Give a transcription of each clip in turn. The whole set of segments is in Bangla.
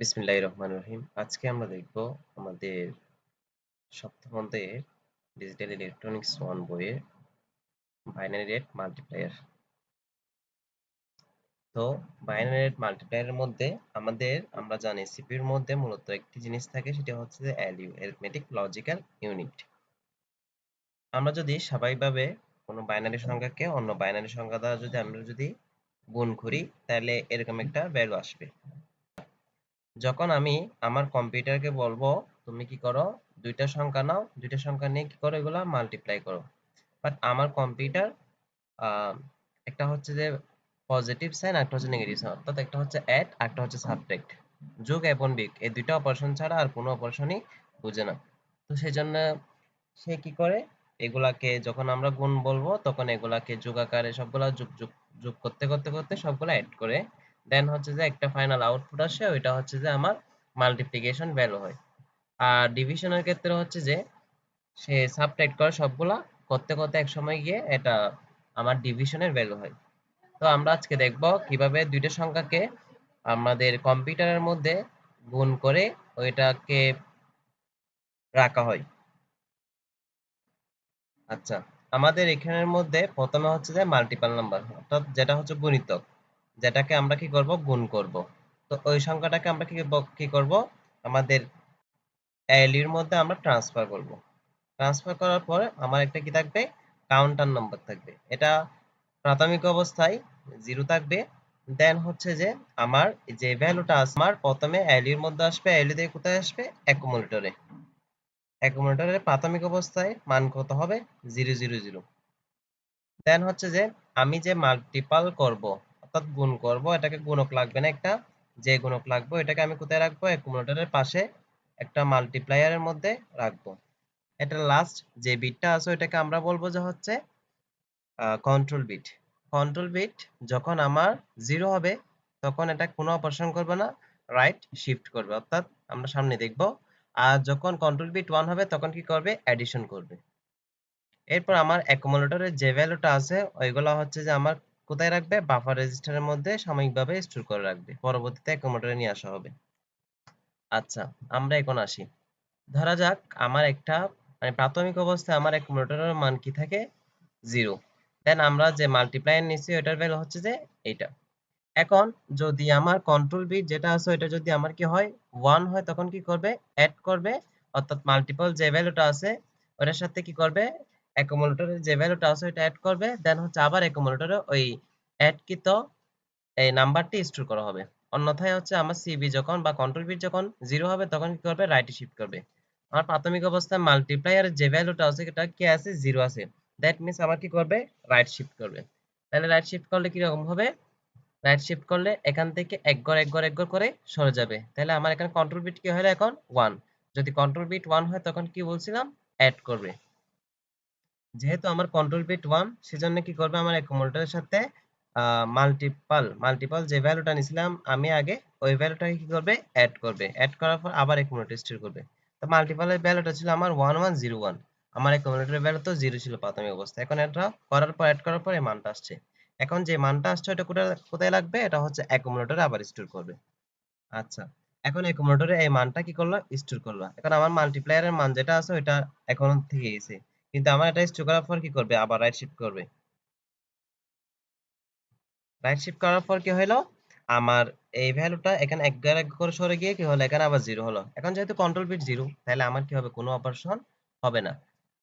বিসমিল্লাহির রহমানির রহিম। আজকে আমরা দেখব আমাদের সপ্তম অধ্যায়ের ডিজিটাল ইলেকট্রনিক্স ওয়ান বইয়ের বাইনারি রেট মাল্টিপ্লায়ার তো বাইনারি রেট মাল্টিপ্লায়ারের মধ্যে আমাদের, আমরা জানি সিপিইউর মধ্যে মূলত একটি জিনিস থাকে, সেটা হচ্ছে যে এলইউ অ্যারিথমেটিক লজিক্যাল ইউনিট আমরা যদি স্বাভাবিকভাবে কোনো বাইনারি সংখ্যাকে অন্য বাইনারি সংখ্যা দ্বারা যদি আমরা যদি গুণ করি, তাহলে এরকম একটা ভ্যালু আসবে। যখন আমি আমার কম্পিউটারকে বলব, তুমি কি করো? দুইটা সংখ্যা নাও। দুইটা সংখ্যা নিয়ে কি করো? এগুলা মাল্টিপ্লাই করো। বাট আমার কম্পিউটার একটা হচ্ছে যে পজিটিভ সাইন একটা হচ্ছে নেগেটিভ সাইন অর্থাৎ একটা হচ্ছে অ্যাড একটা হচ্ছে সাবট্রাক্ট যোগ এবং বিয়োগ, এই দুইটা অপারেশন ছাড়া আর কোনো অপারেশনই বুঝে না। তো সেই জন্য সে কি করে? এগুলাকে যখন আমরা গুণ বলব, তখন এগুলাকে যোগ আকারে সবগুলা যোগ যোগ যোগ করতে করতে করতে সবগুলা অ্যাড করে দেন হচ্ছে যে একটা ফাইনাল আউটপুট আসে, ওইটা হচ্ছে যে আমার মাল্টিপ্লিকেশন ভ্যালু হয়। আর ডিভিশনের ক্ষেত্রে হচ্ছে যে সে সাবট্রাক্ট করে সবগুলা করতে করতে এক সময় গিয়ে এটা আমার ডিভিশনের ভ্যালু হয়। তো আমরা আজকে দেখব কীভাবে দুইটা সংখ্যাকে আমাদের কম্পিউটারের মধ্যে গুণ করে ওইটাকে রাখা হয়। আচ্ছা আমাদের এখানের মধ্যে প্রথমে হচ্ছে যে মাল্টিপল নাম্বার অর্থাৎ যেটা হচ্ছে গুণিতক। যেটাকে আমরা কি করব? গুণ করব। তো ওই সংখ্যাটাকে আমরা কি কি করব? আমাদের এর মধ্যে আমরা ট্রান্সফার করব। ট্রান্সফার করার পরে আমার একটা কি থাকবে? কাউন্টার নাম্বার থাকবে। এটা প্রাথমিক অবস্থায় জিরো থাকবে। দেন হচ্ছে যে আমার যে ভ্যালুটা আছে, আমার প্রথমে এর মধ্যে আসবে। এল দিয়ে কোথায় আসবে? অ্যাকুমুলেটরে অ্যাকুমুলেটরের প্রাথমিক অবস্থায় মান কত হবে? জিরো জিরো জিরো দেন হচ্ছে যে আমি যে মাল্টিপাল করব অর্থাৎ গুণ করব, এটাকে গুণক লাগবে না একটা, যে গুণক লাগবে এটাকে আমি কোথায় রাখব? অ্যাকুমুলেটরের পাশে একটা মাল্টিপ্লায়ারের মধ্যে রাখব। এটা লাস্ট যে বিটটা আছে ওটাকে আমরা বলব যে হচ্ছে কন্ট্রোল বিট কন্ট্রোল বিট যখন আমার জিরো হবে, তখন এটা কোনো অপারেশন করবে না রাইট শিফট করবে। অর্থাৎ আমরা সামনে দেখব, আর যখন কন্ট্রোল বিট ওয়ান হবে, তখন কি করবে? অ্যাডিশন করবে। এরপর আমার অ্যাকুমুলেটরের যে ভ্যালুটা আছে, ওইগুলো হচ্ছে যে আমার কোথায় রাখবে? বাফার রেজিস্টারের মধ্যে সাময়িকভাবে স্টোর করে রাখবে। পরবর্তীতে অ্যাকুমুলেটরে নিয়ে আসা হবে। আচ্ছা আমরা এখন আসি। ধরা যাক আমার একটা মানে প্রাথমিক অবস্থায় আমার অ্যাকুমুলেটরের মান কি থাকে? জিরো দেন আমরা যে মাল্টিপ্লায়ার নিচ্ছি ওটার ভ্যালু হচ্ছে যে এইটা। এখন যদি আমার কন্ট্রোল বিট যেটা আছে ওটা যদি আমার কি হয়? ওয়ান হয়, তখন কি করবে? অ্যাড করবে। অর্থাৎ মাল্টিপল যে ভ্যালুটা আছে, ওটার সাথে কি করবে? অ্যাকুমুলেটরের যে ভ্যালুটা আছে ওটা অ্যাড করবে দেন হচ্ছে আবার অ্যাকুমুলেটরে ওই অ্যাডকৃত এই নাম্বারটি স্টোর করা হবে। অন্যথায় হচ্ছে আমার সিবি যখন বা কন্ট্রোল বিট যখন জিরো হবে, তখন কি করবে? রাইটে শিফট করবে। আমার প্রাথমিক অবস্থায় মাল্টিপ্লায়ারের যে ভ্যালুটা আছে সেটা কি আছে? জিরো আছে। দ্যাট মিনস আমার কি করবে? রাইট শিফট করবে। তাহলে রাইট শিফট করলে কি রকম হবে? রাইট শিফট করলে এখান থেকে এক ঘর এক ঘর এক ঘর করে সরে যাবে। তাহলে আমার এখানে কন্ট্রোল বিট কি হলো এখন? ওয়ান যদি কন্ট্রোল বিট ওয়ান হয়, তখন কি বলছিলাম? অ্যাড করবে। যেহেতু আমার কন্ট্রোল বিট ওয়ান সেজন্য কি করবে আমার অ্যাকুমুলেটরের সাথে মাল্টিপল মাল্টিপল যে ভ্যালুটা নিছিলাম আমি আগে ওই ভ্যালুটাকে কি করবে? অ্যাড করবে। অ্যাড করার পর আবার অ্যাকুমুলেটর স্টোর করবে। তো মাল্টিপলের ভ্যালুটা ছিল আমার ওয়ান ওয়ান জিরো ওয়ান আমার অ্যাকুমুলেটরের ভ্যালু তো জিরো ছিল প্রাথমিক অবস্থা। এখন এটা করার পর অ্যাড করার পর এই মানটা আসছে। এখন যে মানটা আসছে ওটা কোথায় লাগবে? এটা হচ্ছে অ্যাকুমুলেটরে আবার স্টোর করবে। আচ্ছা এখন অ্যাকুমুলেটরে এই মানটা কি করল? স্টোর করল। এখন আমার মাল্টিপ্লায়ারের মান যেটা আছে, ওইটা এখন থেকে গেছে। কিন্তু আমার এটা স্টোর করার পর কি করবে? আবার রাইট শিফট করবে। রাইট শিফট করার পর কি হলো আমার এই ভ্যালুটা এখানে এক এক করে সরে গিয়ে কি হলো? এখানে আবার জিরো হলো। এখন যেহেতু কন্ট্রোল বিট জিরো তাহলে আমার কি হবে? কোনো অপারেশন হবে না।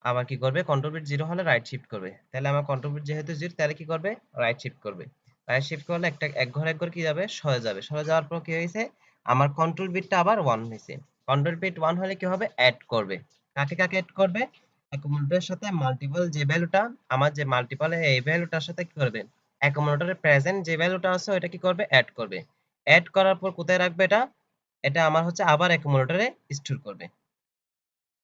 আবার কি করবে? কন্ট্রোল বিট জিরো হলে রাইট শিফট করবে। তাহলে আমার কন্ট্রোল বিট যেহেতু জিরো তাহলে কি করবে? রাইট শিফট করবে। রাইট শিফট করলে একটা, এক ঘর এক ঘর কি যাবে? সরে যাবে। সরে যাওয়ার পর কি হয়েছে? আমার কন্ট্রোল বিটটা আবার ওয়ান হয়েছে। কন্ট্রোল বিট ওয়ান হলে কি হবে? অ্যাড করবে। কাকে কাকে অ্যাড করবে? অ্যাকুমুলেটরের সাথে মাল্টিপল যে ভ্যালুটা আমার যে মাল্টিপল এই ভ্যালুটার সাথে কি করবে? অ্যাকুমুলেটরের প্রেজেন্ট যে ভ্যালুটা আছে ওটা কি করবে? অ্যাড করবে। অ্যাড করার পর কোথায় রাখবে এটা? এটা আমার হচ্ছে আবার অ্যাকুমুলেটরে স্টোর করবে।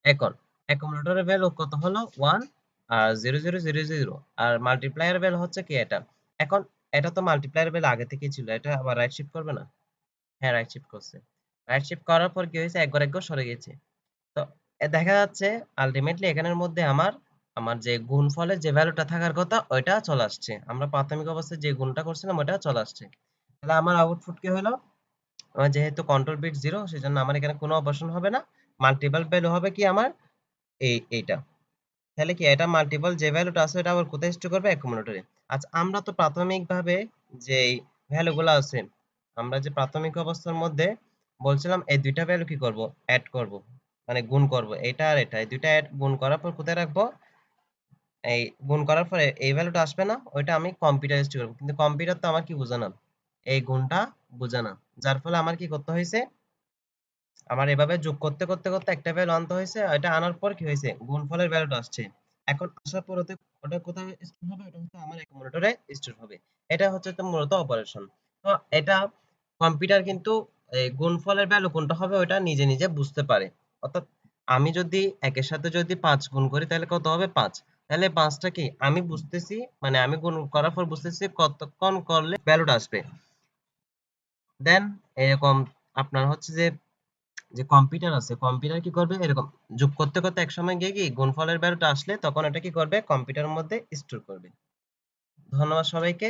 এখন অ্যাকুমুলেটরের ভ্যালু কত হলো? 1 আর 0000 আর মাল্টিপ্লায়ার ভ্যালু হচ্ছে কি এটা? এখন, এটা তো মাল্টিপ্লায়ার ভ্যালু আগে থেকেই ছিল, এটা আবার রাইট শিফট করবে না? হ্যাঁ রাইট শিফট করছে। রাইট শিফট করার পর কি হয়েছে? একবার একবার সরে গেছে দেখা যাচ্ছে আলটিমেটলি এখানের মধ্যে আমার আমার যে গুণফলের যে ভ্যালুটা থাকার কথা, ওইটা চলে আসছে। আমরা প্রাথমিক অবস্থায় যে গুণটা করছিলাম, ওইটা চলে আসছে। তাহলে আমার আউটপুট কি হলো? আমার যেহেতু কন্ট্রোল বিট জিরো সেজন্য আমার এখানে কোনো অপারেশন হবে না। মাল্টিপল ভ্যালু হবে কি আমার? এই, এইটা। তাহলে কি এটা মাল্টিপল যে ভ্যালুটা আছে এটা আবার কোথায় স্টোর করবে? অ্যাকুমুলেটরে আচ্ছা আমরা তো প্রাথমিকভাবে যে ভ্যালুগুলো আছে, আমরা যে প্রাথমিক অবস্থার মধ্যে বলছিলাম, এই দুইটা ভ্যালু কি করব? অ্যাড করব। মানে গুণ করব এটা আর এটা এই দুইটা গুণ করার পর কোথায় রাখব? এই গুণ করার পরে এই ভ্যালুটা আসবে না, ওইটা আমি কম্পিউটার স্টোর করব, কিন্তু কম্পিউটার তো আমার কি বোঝে না, এই গুণটা বোঝে না, যার ফলে আমার কি করতে হয়েছে? আমার এভাবে যোগ করতে করতে করতে একটা ভ্যালু আনতে হয়েছে, এটা আনার পর কি হয়েছে? গুণফলের ভ্যালুটা আসছে, এখন আসার পর ওতে ওটা কোথায় স্টোর হবে? ওটা হচ্ছে আমার অ্যাকুমুলেটরে স্টোর হবে, এটা হচ্ছে তো মূলত অপারেশন তো এটা কম্পিউটার কিন্তু গুণফলের ভ্যালু কোনটা হবে? ওটা নিজে নিজে বুঝতে পারে অর্থাৎ আমি যদি একের সাথে যদি পাঁচ গুণ করি, তাহলে কত হবে? পাঁচ। তাহলে পাঁচটা কি? আমি বুঝতেছি মানে আমি গুণ করার পর বুঝতেছি কতক্ষণ করলে ভ্যালুটা আসবে। দেন এরকম আপনার হচ্ছে যে যে কম্পিউটার আছে কম্পিউটার কি করবে? এরকম যোগ করতে করতে এক সময় গিয়ে কি গুণফলের ভ্যালুটা আসলে তখন এটা কি করবে? কম্পিউটারের মধ্যে স্টোর করবে। ধন্যবাদ সবাইকে।